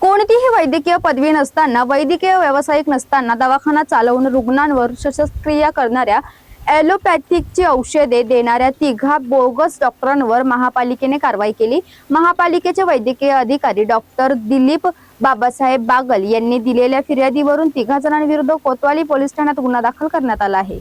कोणतीही वैद्यकीय पदवी नसताना वैद्यकीय व्यावसायिक नसताना दवाखाना चालवून रुग्णांवर शस्त्रक्रिया करणाऱ्या ॲलोपॅथिकची औषधे देणाऱ्या तिघा बोगस डॉक्टरांवर महापालिकेने कारवाई केली. महापालिकेचे वैद्यकीय अधिकारी डॉक्टर दिलीप बाबासाहेब बागल यांनी दिलेल्या फिर्यादीवरून तिघा जणांविरुद्ध कोतवाली पोलीस ठाण्यात गुन्हा दाखल करण्यात आला आहे.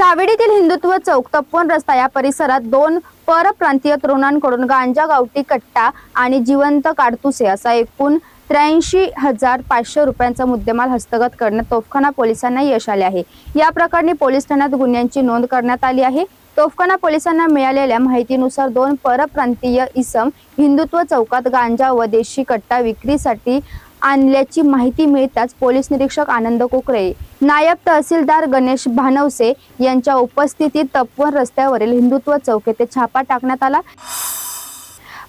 सावेडीतील हिंदुत्व चौक तप्पन रस्ता या परिसरात दोन परप्रांतीय तरुणांकडून गांजा गावठी कट्टा आणि जिवंत काडतुसे असा एकूण त्र्याऐंशी हजार पाचशे रुपयांचा मुद्देमाल हस्तगत करण्यात तोफखाना पोलिसांना यश आले आहे. या प्रकरणी पोलीस ठाण्यात गुन्ह्यांची नोंद करण्यात आली आहे. तोफखाना पोलिसांना मिळालेल्या माहितीनुसार दोन परप्रांतीय इसम हिंदुत्व चौकात गांजा व देशी कट्टा विक्रीसाठी आणल्याची माहिती मिळताच पोलीस निरीक्षक आनंद कोकरे नायब तहसीलदार गणेश भानवसे यांच्या उपस्थितीत तपवन रस्त्यावरील हिंदुत्व चौक येथे छापा टाकण्यात आला.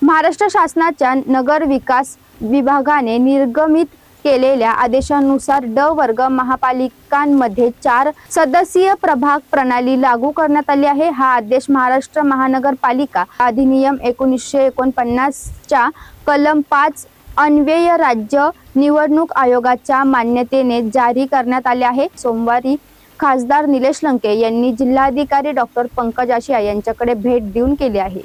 महाराष्ट्र शासनाच्या नगर विकास विभागाने निर्गमित केलेल्या आदेशानुसार ड वर्ग महापालिकांमध्ये चार सदस्यीय प्रभाग प्रणाली लागू करण्यात आली आहे. हा आदेश महाराष्ट्र महानगरपालिका अधिनियम एकोणीसशे एकोणपन्नासच्या कलम पाच अन्वय राज्य निवडणूक आयोगाच्या मान्यतेने जारी करण्यात आले आहे. सोमवारी खासदार निलेश लंके यांनी जिल्हाधिकारी डॉक्टर पंकज आशिया यांच्याकडे भेट देऊन केली आहे.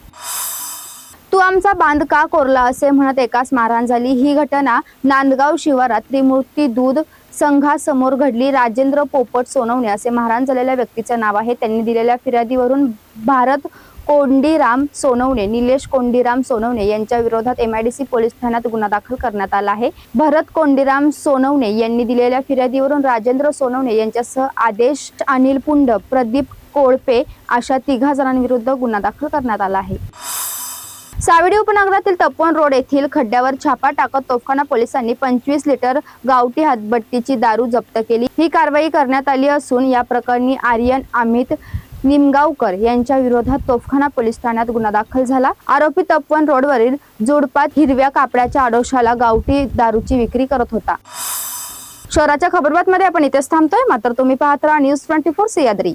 तू आमचा बांध का कोरला? असे म्हणत एकाच मारहाण झाली ही घटना. नांदगाव शिवारात त्रिमूर्ती दूध संघासमोर घडली. राजेंद्र पोपट सोनवणे असे मारहाण झालेल्या व्यक्तीचं नाव आहे. त्यांनी दिलेल्या फिर्यादीवरून भारत कोंडीराम सोनवणे निलेश कोंडीराम सोनवणे यांच्या विरोधात एमआयडीसी पोलीस ठाण्यात गुन्हा दाखल करण्यात आला आहे. भरत कोंडीराम सोनवणे यांनी दिलेल्या फिर्यादीवरून राजेंद्र सोनवणे यांच्यासह आदेश अनिल पुंड प्रदीप कोळपे अशा तिघा जणांविरुद्ध गुन्हा दाखल करण्यात आला आहे. सावेडी उपनगरातील तपोन रोड येथील खड्ड्यावर छापा टाकत तोफखाना पोलिसांनी पंचवीस लिटर गावठी हातभट्टीची दारू जप्त केली. ही कारवाई करण्यात आली असून या प्रकरणी आर्यन अमित निमगावकर यांच्या विरोधात तोफखाना पोलीस ठाण्यात गुन्हा दाखल झाला. आरोपी तपवन रोडवरील जोडपात हिरव्या कापडाच्या आडोशाला गावठी दारूची विक्री करत होता. शहराच्या खबरबातमध्ये आपण इथेच थांबतोय. मात्र तुम्ही पाहत राहा न्यूज ट्वेंटी फोर सह्याद्री